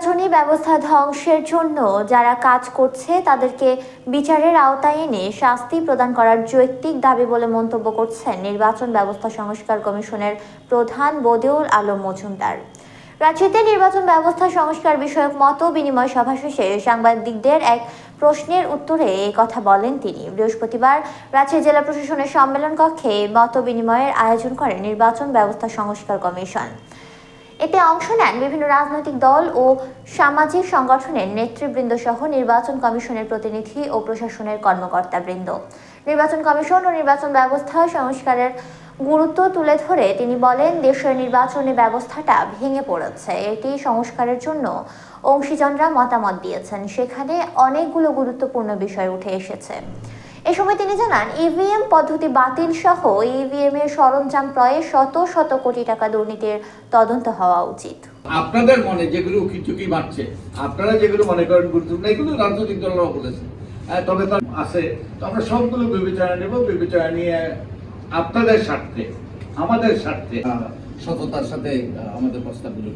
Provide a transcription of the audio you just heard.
নির্বাচনী ব্যবস্থা ধ্বংসের জন্য যারা কাজ করছে, তাদেরকে বিচারের আওতায় এনে শাস্তি প্রদান করার যৌক্তিক দাবি বলে মন্তব্য করছেন নির্বাচন ব্যবস্থা সংস্কার কমিশনের প্রধান বদিউল আলম মজুমদার। রাজ্যতে নির্বাচন ব্যবস্থা সংস্কার বিষয়ক মত বিনিময় সভা শেষে সাংবাদিকদের এক প্রশ্নের উত্তরে কথা বলেন তিনি। বৃহস্পতিবার রাজশাহী জেলা প্রশাসনের সম্মেলন কক্ষে মত বিনিময়ের আয়োজন করে নির্বাচন ব্যবস্থা সংস্কার কমিশন। এতে অংশ নেন বিভিন্ন রাজনৈতিক দল ও সামাজিক সংগঠনের নেতৃবৃন্দ সহ নির্বাচন কমিশনের প্রতিনিধি ও প্রশাসনের কর্মকর্তাবৃন্দ। নির্বাচন কমিশন ও নির্বাচন ব্যবস্থা সংস্কারের গুরুত্ব তুলে ধরে তিনি বলেন, দেশের নির্বাচনী ব্যবস্থাটা ভেঙে পড়েছে। এটি সংস্কারের জন্য অংশীজনরা মতামত দিয়েছেন। সেখানে অনেকগুলো গুরুত্বপূর্ণ বিষয় উঠে এসেছে। এ সময় তিনি জানান ইভিএম পদ্ধতি বাতিল সহ ইভিএম এর সরঞ্জাম ক্রয়ে শত শত কোটি টাকা দুর্নীতির তদন্ত হওয়া উচিত। আপনাদের মনে যেগুলো উকিচুকি মারছে আপনারা যেগুলো মনে করেন গুরুত্বপূর্ণ, এগুলো রাজনৈতিক দলরাও বলেছে। তবে তার আছে, তো আমরা সবগুলো বিবেচনা নেব বিবেচনা নিয়ে আপনাদের স্বার্থে, আমাদের স্বার্থে সততার সাথে আমাদের প্রস্তাবগুলো